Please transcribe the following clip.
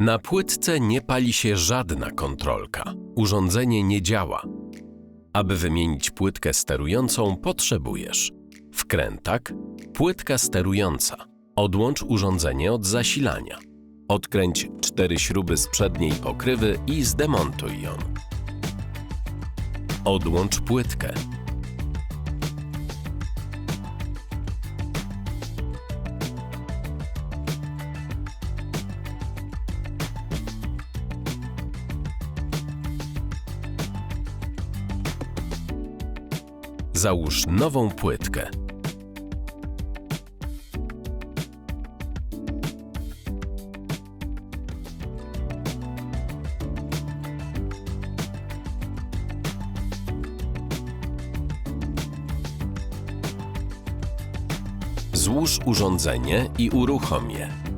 Na płytce nie pali się żadna kontrolka. Urządzenie nie działa. Aby wymienić płytkę sterującą, potrzebujesz wkrętak, płytka sterująca. Odłącz urządzenie od zasilania. Odkręć cztery śruby z przedniej pokrywy i zdemontuj ją. Odłącz płytkę. Załóż nową płytkę. Złóż urządzenie i uruchom je.